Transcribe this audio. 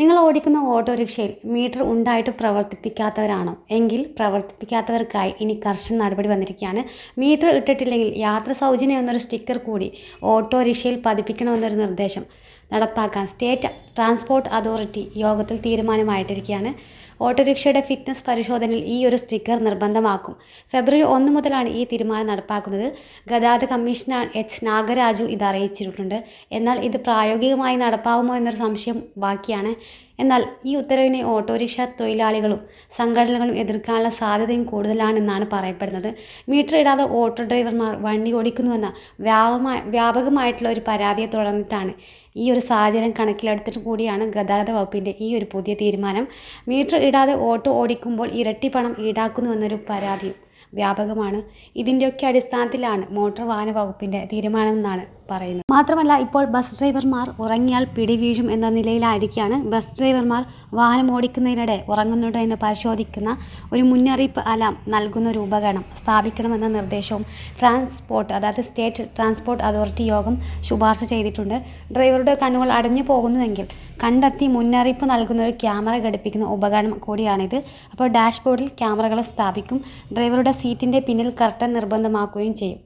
നിങ്ങൾ ഓടിക്കുന്ന ഓട്ടോറിക്ഷയിൽ മീറ്റർ ഉണ്ടായിട്ട് പ്രവർത്തിപ്പിക്കാത്തവരാണോ? എങ്കിൽ പ്രവർത്തിപ്പിക്കാത്തവർക്കായി ഇനി കർശന നടപടി വന്നിരിക്കുകയാണ്. മീറ്റർ ഇട്ടിട്ടില്ലെങ്കിൽ യാത്ര സൗജന്യം എന്നൊരു സ്റ്റിക്കർ കൂടി ഓട്ടോറിക്ഷയിൽ പതിപ്പിക്കണമെന്നൊരു നിർദ്ദേശം നടപ്പാക്കാൻ സ്റ്റേറ്റ് ട്രാൻസ്പോർട്ട് അതോറിറ്റി യോഗത്തിൽ തീരുമാനമായിട്ടിരിക്കുകയാണ്. ഓട്ടോറിക്ഷയുടെ ഫിറ്റ്നസ് പരിശോധനയിൽ ഈ ഒരു സ്റ്റിക്കർ നിർബന്ധമാക്കും. ഫെബ്രുവരി ഒന്ന് മുതലാണ് ഈ തീരുമാനം നടപ്പാക്കുന്നത്. ഗതാഗത കമ്മീഷണർ എച്ച് നാഗരാജു ഇത് അറിയിച്ചിട്ടുണ്ട്. എന്നാൽ ഇത് പ്രായോഗികമായി നടപ്പാകുമോ എന്നൊരു സംശയം ബാക്കിയാണ്. എന്നാൽ ഈ ഉത്തരവിനെ ഓട്ടോറിക്ഷ തൊഴിലാളികളും സംഘടനകളും എതിർക്കാനുള്ള സാധ്യതയും കൂടുതലാണെന്നാണ് പറയപ്പെടുന്നത്. മീറ്റർ ഇടാതെ ഓട്ടോ ഡ്രൈവർമാർ വണ്ടി ഓടിക്കുന്നുവെന്ന വ്യാപകമായ വ്യാപകമായിട്ടുള്ള ഒരു പരാതിയെ തുടർന്നിട്ടാണ് ഈ ഒരു സാഹചര്യം കണക്കിലെടുത്തിട്ട് കൂടിയാണ് ഗതാഗത വകുപ്പിന്റെ ഈ ഒരു പുതിയ തീരുമാനം. മീറ്റർ ഇടാതെ ഓട്ടോ ഓടിക്കുമ്പോൾ ഇരട്ടി പണം ഈടാക്കുന്നുവെന്നൊരു പരാതിയും വ്യാപകമാണ്. ഇതിന്റെയൊക്കെ അടിസ്ഥാനത്തിലാണ് മോട്ടോർ വാഹന വകുപ്പിന്റെ തീരുമാനമെന്നാണ് പറയുന്നത്. മാത്രമല്ല ഇപ്പോൾ ബസ് ഡ്രൈവർമാർ ഉറങ്ങിയാൽ പിടിവീഴും എന്ന നിലയിലായിരിക്കുകയാണ് ബസ് ഡ്രൈവർമാർ വാഹനം ഓടിക്കുന്നതിനിടെ ഉറങ്ങുന്നുണ്ടോ എന്ന് പരിശോധിക്കുന്ന ഒരു മുന്നറിയിപ്പ് അലാം നൽകുന്ന ഒരു ഉപകരണം സ്ഥാപിക്കണമെന്ന നിർദ്ദേശവും ട്രാൻസ്പോർട്ട് അതായത് സ്റ്റേറ്റ് ട്രാൻസ്പോർട്ട് അതോറിറ്റി യോഗം ശുപാർശ ചെയ്തിട്ടുണ്ട്. ഡ്രൈവറുടെ കണ്ണുകൾ അടഞ്ഞു പോകുന്നുവെങ്കിൽ കണ്ടെത്തി മുന്നറിയിപ്പ് നൽകുന്ന ഒരു ക്യാമറ ഘടിപ്പിക്കുന്ന ഉപകരണം കൂടിയാണിത്. അപ്പോൾ ഡാഷ്ബോർഡിൽ ക്യാമറകൾ സ്ഥാപിക്കും. ഡ്രൈവറുടെ സീറ്റിന്റെ പിന്നിൽ കർട്ടൻ നിർബന്ധമാക്കുകയും ചെയ്യും.